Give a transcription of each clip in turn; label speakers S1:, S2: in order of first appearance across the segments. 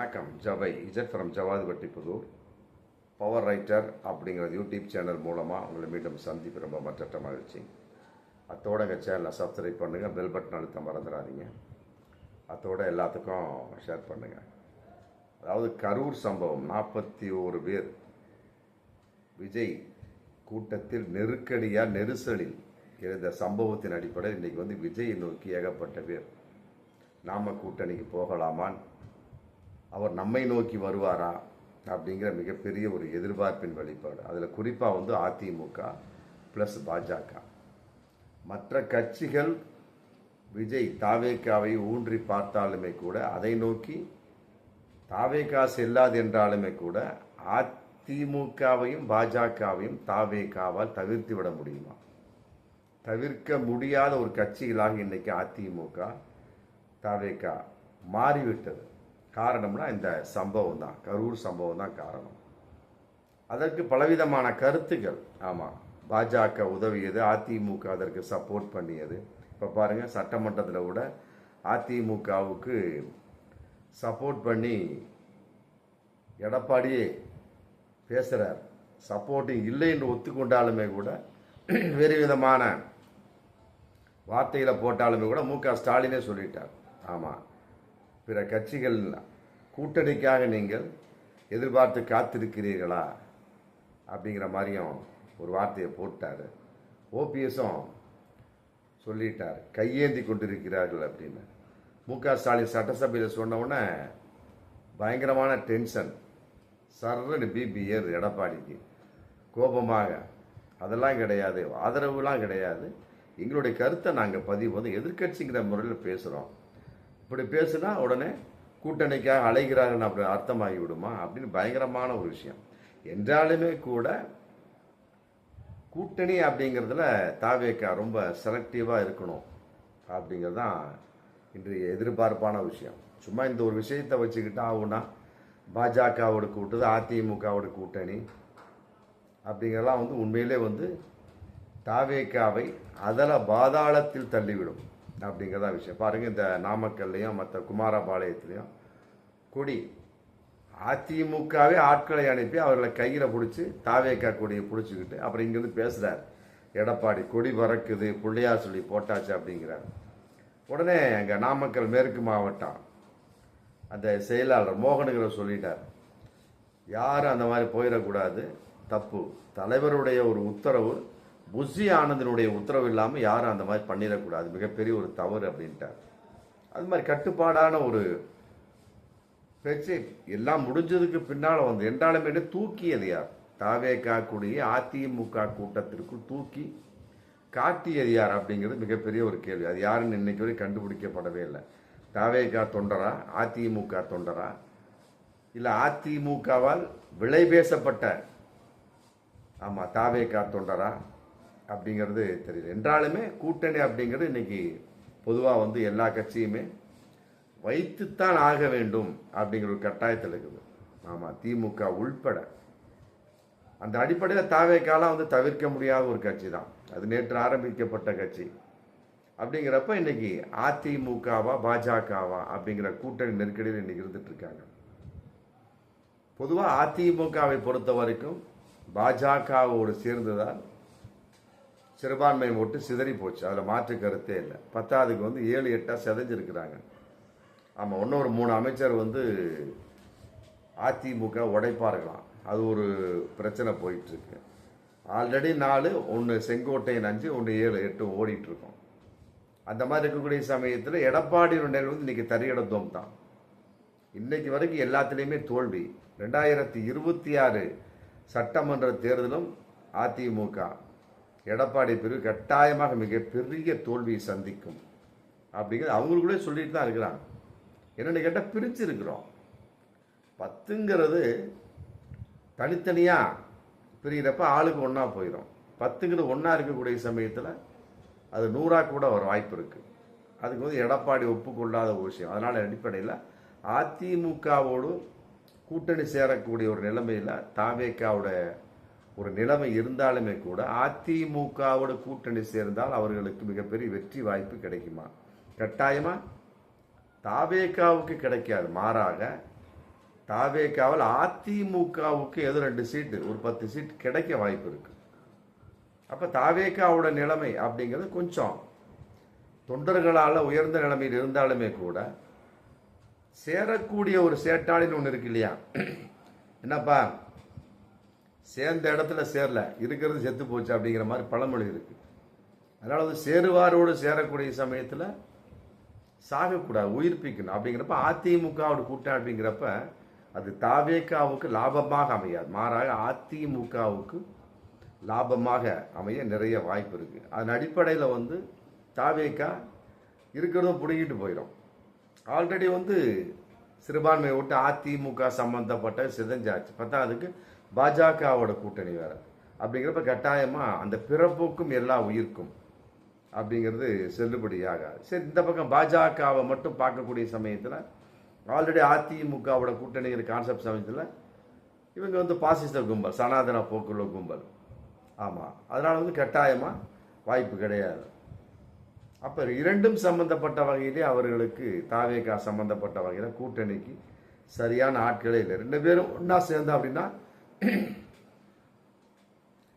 S1: வணக்கம். ஜவை Z from Javadhu Vattipudur power writer அப்படிங்கிற யூடியூப் சேனல் மூலமாக உங்களை மீண்டும் சந்திப்பு ரொம்ப மற்ற மகிழ்ச்சி. அத்தோட எங்கள் சேனலை சப்ஸ்கிரைப் பண்ணுங்கள் பெல் பட்டன் அழுத்த மறந்துடாதீங்க. அத்தோட எல்லாத்துக்கும் ஷேர் பண்ணுங்கள் அதாவது கரூர் சம்பவம் நாற்பத்தி ஒரு பேர். விஜய் கூட்டத்தில் நெருக்கடியாக நெரிசலில் இருந்த சம்பவத்தின் அடிப்படையில் இன்றைக்கி வந்து விஜயை நோக்கி ஏகப்பட்ட பேர். நாம கூட்டணிக்கு போகலாமான்னு அவர் நம்மை நோக்கி வருவாரா? அப்படிங்கிற மிகப்பெரிய ஒரு எதிர்பார்ப்பின் வெளிப்பாடு. அதில் குறிப்பாக வந்து அதிமுக ப்ளஸ் பாஜக. மற்ற கட்சிகள் விஜய் தாவேக்காவை ஊன்றி பார்த்தாலுமே கூட அதை நோக்கி தாவேக்கா செல்லாது என்றாலுமே கூட அதிமுகவையும் பாஜகவையும் தாவேக்காவால் தவிர்த்து விட முடியுமா? தவிர்க்க முடியாத ஒரு கட்சிகளாக இன்றைக்கி அதிமுக தாவேகா மாறிவிட்டது. காரணம்னா இந்த சம்பவம் தான் கரூர் சம்பவம் தான் காரணம். அதற்கு பலவிதமான கருத்துக்கள் ஆமாம் பாஜக உதவியது அதிமுக அதற்கு சப்போர்ட் பண்ணியது. இப்போ பாருங்கள் சட்டமன்றத்தில் கூட அதிமுகவுக்கு சப்போர்ட் பண்ணி எடப்பாடியே பேசுகிறார் சப்போர்ட்டிங் இல்லை என்று ஒத்துக்கொண்டாலுமே கூட வேறு விதமான வார்த்தைகளை போட்டாலுமே கூட மு க ஸ்டாலினே சொல்லிட்டார். ஆமாம் பிற கட்சிகள் கூட்டணிக்காக நீங்கள் எதிர்பார்த்து காத்திருக்கிறீர்களா? அப்படிங்கிற மாதிரியும் ஒரு வார்த்தையை போட்டார். ஓபிஎஸும் சொல்லிட்டார். கையேந்தி கொண்டிருக்கிறார்கள் அப்படின்னு. மு க ஸ்டாலின் சட்டசபையில் சொன்னவுடனே பயங்கரமான டென்ஷன். சர்றன்னு பிபி ஏறு எடப்பாடிக்கு. கோபமாக. அதெல்லாம் கிடையாது. ஆதரவுலாம் கிடையாது. எங்களுடைய கருத்தை நாங்கள் பதிவு வந்து எதிர்க்கட்சிங்கிற முறையில் பேசுகிறோம் இப்படி பேசுனா உடனே கூட்டணிக்காக அழைகிறார்கள் அப்படி அர்த்தமாகி விடுமா அப்படின்னு பயங்கரமான ஒரு விஷயம். என்றாலுமே கூட கூட்டணி அப்படிங்கிறதுல தாவேக்கா ரொம்ப செலக்டிவாக இருக்கணும் அப்படிங்கிறது தான் இன்றைய எதிர்பார்ப்பான விஷயம். சும்மா இந்த ஒரு விஷயத்தை வச்சுக்கிட்டு ஆகுனா பாஜகவோட கூட்டது அதிமுகவோட கூட்டணி அப்படிங்கிறதெல்லாம் வந்து உண்மையிலே வந்து தாவேக்காவை அதில் பாதாளத்தில் தள்ளிவிடும். அப்படிங்கிறதா விஷயம். பாருங்கள் இந்த நாமக்கல்லையும் மற்ற குமாரபாளையத்துலேயும் கொடி அதிமுகவே ஆட்களை அனுப்பி அவர்களை கையில் பிடிச்சி தாவேக்கா கொடியை பிடிச்சிக்கிட்டு அப்புறம் இங்கேருந்து பேசுகிறார் எடப்பாடி கொடி பறக்குது பிள்ளையார் சொல்லி போட்டாச்சு அப்படிங்கிறார். உடனே அங்கே நாமக்கல் மேற்கு மாவட்டம் அந்த செயலாளர் மோகனுங்கிற சொல்லிட்டார். யாரும் அந்த மாதிரி போயிடக்கூடாது தப்பு. தலைவருடைய ஒரு உத்தரவு புஷி ஆனந்தனுடைய உத்தரவு இல்லாமல் யாரும் அந்த மாதிரி பண்ணிடக்கூடாது. மிகப்பெரிய ஒரு தவறு அப்படின்ட்டார். அது மாதிரி கட்டுப்பாடான ஒரு பேச்சு எல்லாம் முடிஞ்சதுக்கு பின்னால் வந்து என்றாலுமே தூக்கியது யார்? தாவே காக்கூடிய அதிமுக கூட்டத்திற்குள் தூக்கி காட்டியது யார் அப்படிங்கிறது மிகப்பெரிய ஒரு கேள்வி. அது யாருன்னு இன்னைக்கு வரை கண்டுபிடிக்கப்படவே இல்லை. தாவேகா தொண்டரா? அதிமுக தொண்டரா? இல்லை அதிமுகவால் விலை பேசப்பட்ட ஆமாம் தாவேகா தொண்டரா? அப்படிங்கிறது தெரியல. என்றாலுமே கூட்டணி அப்படிங்கிறது இன்னைக்கு பொதுவாக வந்து எல்லா கட்சியுமே வைத்துத்தான் ஆக வேண்டும் அப்படிங்கிற ஒரு கட்டாயத்தில் இருக்குது. ஆமாம் திமுக உள்பட. அந்த அடிப்படையில் தாவேக்காலாம் வந்து தவிர்க்க முடியாத ஒரு கட்சி தான் அது நேற்று ஆரம்பிக்கப்பட்ட கட்சி. அப்படிங்கிறப்ப இன்னைக்கு அதிமுகவா பாஜகவா அப்படிங்கிற கூட்டணி நெருக்கடியில் இன்னைக்கு இருந்துட்டு இருக்காங்க. பொதுவாக அதிமுகவை பொறுத்த வரைக்கும் பாஜகவோடு சேர்ந்ததால் சிறுபான்மை ஓட்டு சிதறி போச்சு. அதில் மாற்று கருத்தே இல்லை. பத்தாவதுக்கு வந்து ஏழு எட்டாக செதஞ்சிருக்கிறாங்க. ஆமாம் இன்னொரு மூணு அமைச்சர் வந்து அதிமுக உடைப்பார்களாம். அது ஒரு பிரச்சனை போயிட்டுருக்கு. ஆல்ரெடி நாலு ஒன்று செங்கோட்டையன் அஞ்சு ஒன்று ஏழு எட்டு ஓடிட்டுருக்கோம். அந்த மாதிரி இருக்கக்கூடிய சமயத்தில் எடப்பாடியுடைய வந்து இன்றைக்கி தரியடத்துவம் தான் இன்றைக்கு வரைக்கும் எல்லாத்துலேயுமே தோல்வி. ரெண்டாயிரத்தி இருபத்தி ஆறு சட்டமன்ற தேர்தலும் அதிமுக எடப்பாடி பிரிவு கட்டாயமாக மிகப்பெரிய தோல்வியை சந்திக்கும். அப்படிங்கிறது அவங்களுக்குள்ளே சொல்லிட்டு தான் இருக்கிறாங்க. என்னென்னு கேட்டால் பிரித்து இருக்கிறோம் பத்துங்கிறது தனித்தனியாக பிரிகிறப்ப ஆளுக்கு ஒன்றா போயிடும் பத்துங்கிறது ஒன்றா இருக்கக்கூடிய சமயத்தில் அது நூறாக கூட ஒரு வாய்ப்பு இருக்குது அதுக்கு வந்து எடப்பாடி ஒப்புக்கொள்ளாத ஒரு விஷயம். அதனால் அடிப்படையில் அதிமுகவோடு கூட்டணி சேரக்கூடிய ஒரு நிலைமையில் தாவேக்காவோட ஒரு நிலைமை இருந்தாலுமே கூட அதிமுகவோட கூட்டணி சேர்ந்தால் அவர்களுக்கு மிகப்பெரிய வெற்றி வாய்ப்பு கிடைக்குமா? கட்டாயமா? தாவேக்காவுக்கு கிடைக்காது. மாறாக தாவேக்காவில் அதிமுகவுக்கு ஏதோ ரெண்டு சீட்டு ஒரு பத்து சீட் கிடைக்க வாய்ப்பு இருக்கு. அப்போ தாவேக்காவோட நிலைமை அப்படிங்கிறது கொஞ்சம் தொண்டர்களால் உயர்ந்த நிலைமையில் இருந்தாலுமே கூட சேரக்கூடிய ஒரு சேட்டாளின்னு ஒன்று இருக்கு இல்லையா? என்னப்பா சேர்ந்த இடத்துல சேரல இருக்கிறது செத்து போச்சு அப்படிங்கிற மாதிரி பழமொழி இருக்கு. அதனால வந்து சேருவாரோடு சேரக்கூடிய சமயத்தில் சாகக்கூடாது உயிர்ப்பிக்கணும். அப்படிங்கிறப்ப அதிமுகவோட கூட்டம் அப்படிங்கிறப்ப அது தாவேக்காவுக்கு லாபமாக அமையாது. மாறாக அதிமுகவுக்கு லாபமாக அமைய நிறைய வாய்ப்பு இருக்குது அதன் அடிப்படையில் வந்து தாவேக்கா இருக்கிறதும் பிடுங்கிட்டு போயிடும் ஆல்ரெடி வந்து சிறுபான்மையை விட்டு அதிமுக சம்பந்தப்பட்ட சிதஞ்சாச்சு. பார்த்தா அதுக்கு பாஜகவோட கூட்டணி வேற. அப்படிங்கிறப்ப கட்டாயமா அந்த பிறப்புக்கும் எல்லா உயிர்க்கும் அப்படிங்கிறது செல்லுபடியாகாது சரி இந்த பக்கம் பாஜகவை மட்டும் பார்க்கக்கூடிய சமயத்தில் ஆல்ரெடி அதிமுகவோட கூட்டணிங்கிற கான்செப்ட் சமயத்தில் இவங்க வந்து பாசிச கும்பல் சனாதன போக்குள்ள கும்பல். ஆமாம் அதனால் வந்து கட்டாயமாக வாய்ப்பு கிடையாது. அப்போ இரண்டும் சம்பந்தப்பட்ட வகையிலே அவர்களுக்கு தாவேகா சம்பந்தப்பட்ட வகையில் கூட்டணிக்கு சரியான ஆட்களே இல்லை. ரெண்டு பேரும் ஒன்றா சேர்ந்தா அப்படின்னா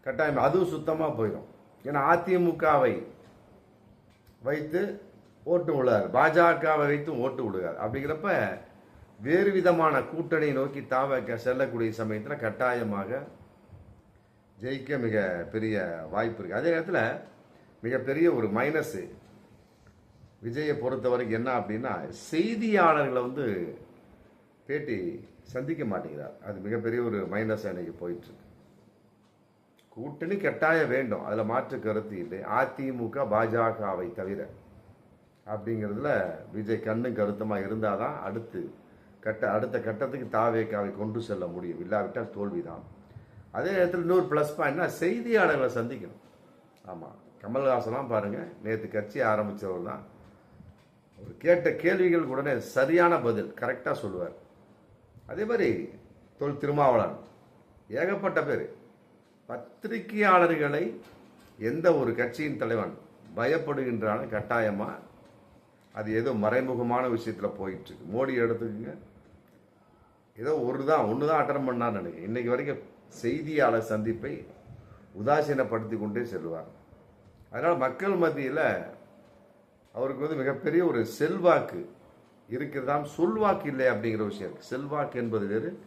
S1: கட்டாயம். அதுவும் சுத்தமாக போயிடும் ஏன்னா அதிமுகவை வைத்து ஓட்டு விழுவார் பாஜகவை வைத்து ஓட்டு விடுவார் அப்படிங்கிறப்ப வேறு விதமான கூட்டணி நோக்கி தாவக செல்லக்கூடிய சமயத்தில் கட்டாயமாக ஜெயிக்க மிக பெரிய வாய்ப்பு இருக்குது அதே நேரத்தில் மிகப்பெரிய ஒரு மைனஸு விஜயை பொறுத்த வரைக்கும் என்ன அப்படின்னா செய்தியாளர்களை வந்து பேட்டி சந்திக்க மாட்டேங்கிறார். அது மிகப்பெரிய ஒரு மைனஸ் இன்னைக்கு போயிட்டுருக்கு. கூட்டணி கட்டாயம் வேண்டும். அதில் மாற்று கருத்து இல்லை. அதிமுக பாஜகவை தவிர. அப்படிங்கிறதுல விஜய் கண்ணும் கருத்தமாக இருந்தால் தான் அடுத்து கட்ட அடுத்த கட்டத்துக்கு தாவேக்காவை கொண்டு செல்ல முடியும். இல்லாவிட்டால் தோல்விதான். அதே நேரத்தில் இன்னொரு ப்ளஸ் பாயிண்ட்னா செய்தியாளர்களை சந்திக்கணும். ஆமாம் கமல்ஹாசன்லாம் பாருங்கள் நேற்று கட்சி ஆரம்பித்தவர் தான் அவர் கேட்ட கேள்விகள் உடனே சரியான பதில் கரெக்டாக சொல்லுவார். அதே மாதிரி தொல் திருமாவளர் ஏகப்பட்ட பேர். பத்திரிகையாளர்களை எந்த ஒரு கட்சியின் தலைவன் பயப்படுகின்றான கட்டாயமாக அது ஏதோ மறைமுகமான விஷயத்தில் போயிட்டுருக்கு. மோடி எடுத்துக்கோங்க. ஏதோ ஒரு தான் ஒன்று தான் அட்டன் பண்ணான்னு நினைக்கிறேன். இன்றைக்கி வரைக்கும் செய்தியாளர் சந்திப்பை உதாசீனப்படுத்தி கொண்டே செல்வார். அதனால் மக்கள் மத்தியில் அவருக்கு வந்து மிகப்பெரிய ஒரு செல்வாக்கு இருக்கிறதாம் சொல்வாக்கு இல்லை அப்படிங்கிற விஷயம் இருக்கு. செல்வாக்கு என்பது வேறு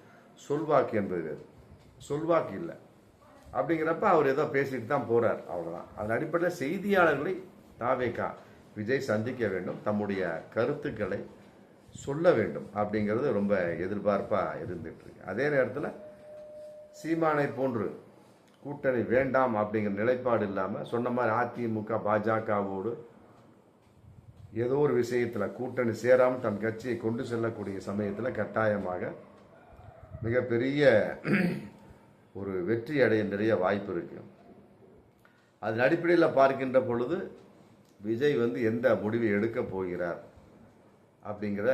S1: சொல்வாக்கு என்பது வேறு. சொல்வாக்கு இல்லை. அப்படிங்கிறப்ப அவர் ஏதோ பேசிட்டு தான் போறார். அவ்வளோதான் அதன் அடிப்படையில் செய்தியாளர்களை தாவேகா விஜய் சந்திக்க வேண்டும். தம்முடைய கருத்துக்களை சொல்ல வேண்டும் அப்படிங்கிறது ரொம்ப எதிர்பார்ப்பாக இருந்துட்டு இருக்கு. அதே நேரத்தில் சீமானை போன்று கூட்டணி வேண்டாம் அப்படிங்கிற நிலைப்பாடு இல்லாமல் சொன்ன மாதிரி அதிமுக பாஜகவோடு ஏதோ ஒரு விஷயத்தில் கூட்டணி சேராமல் தன் கட்சியை கொண்டு செல்லக்கூடிய சமயத்தில் கட்டாயமாக மிகப்பெரிய ஒரு வெற்றி அடைய நிறைய வாய்ப்பு இருக்கு. அதன் அடிப்படையில் பார்க்கின்ற பொழுது விஜய் வந்து எந்த முடிவை எடுக்க போகிறார் அப்படிங்கிற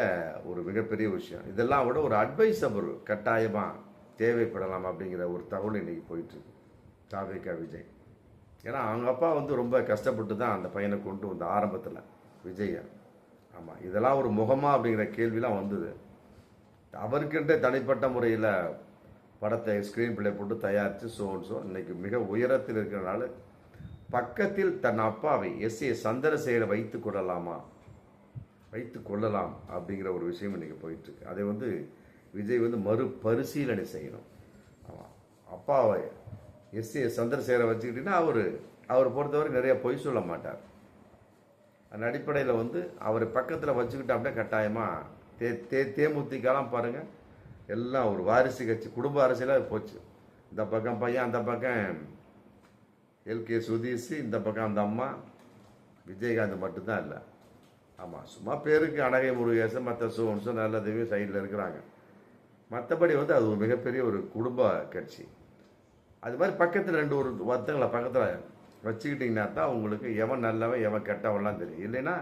S1: ஒரு மிகப்பெரிய விஷயம். இதெல்லாம் விட ஒரு அட்வைசபிள் கட்டாயமாக தேவைப்படலாம் அப்படிங்கிற ஒரு தகவல் இன்னைக்கு போயிட்டுருக்கு தாவேகா விஜய். ஏன்னா அவங்க அப்பா வந்து ரொம்ப கஷ்டப்பட்டு தான் அந்த பையனை கொண்டு வந்த ஆரம்பத்தில். விஜய. ஆமாம் இதெல்லாம் ஒரு முகமா அப்படிங்கிற கேள்விலாம் வந்தது. அவருக்கென்ற தனிப்பட்ட முறையில் படத்தை ஸ்க்ரீன் பிளே போட்டு தயாரித்து ஸோ ஸோ இன்னைக்கு மிக உயரத்தில் இருக்கிறனால பக்கத்தில் தன் அப்பாவை எஸ் ஏ சந்திரசேகரை வைத்து கொள்ளலாமா? வைத்து கொள்ளலாம் அப்படிங்கிற ஒரு விஷயம் இன்றைக்கி போயிட்டுருக்கு. அதை வந்து விஜய் வந்து மறுபரிசீலனை செய்யணும். ஆமாம் அப்பாவை எஸ் ஏ சந்திரசேகரை வச்சுக்கிட்டிங்கன்னா அவர் அவர் பொறுத்தவரை நிறைய பொய் சொல்ல மாட்டார். அந்த அடிப்படையில் வந்து அவர் பக்கத்தில் வச்சுக்கிட்டோம்னா கட்டாயமாக தே தே தேமுதிகலாம் பாருங்கள் எல்லாம் ஒரு வாரிசு கட்சி குடும்ப அரசியலாக போச்சு. இந்த பக்கம் பையன் அந்த பக்கம் எல்கே சுதீஷ் இந்த பக்கம் அந்த அம்மா விஜயகாந்த் மட்டும்தான் இல்லை. ஆமாம் சும்மா பேருக்கு அனகை முருகேசன் மற்ற சோன்ஸும் நல்லதுமே சைடில் இருக்கிறாங்க. மற்றபடி வந்து அது ஒரு மிகப்பெரிய ஒரு குடும்ப கட்சி. அது மாதிரி பக்கத்தில் ரெண்டு ஒரு ஒருத்தங்களை பக்கத்தில் வச்சுக்கிட்டிங்கன்னா தான் உங்களுக்கு எவன் நல்லவன் எவன் கெட்டவன்லாம் தெரியும். இல்லைன்னா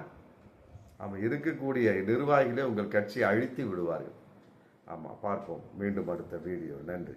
S1: அவன் இருக்கக்கூடிய நிர்வாகிகளே உங்கள் கட்சியை அழித்து விடுவார்கள். ஆமாம் பார்ப்போம். மீண்டும் அடுத்த வீடியோ. நன்றி.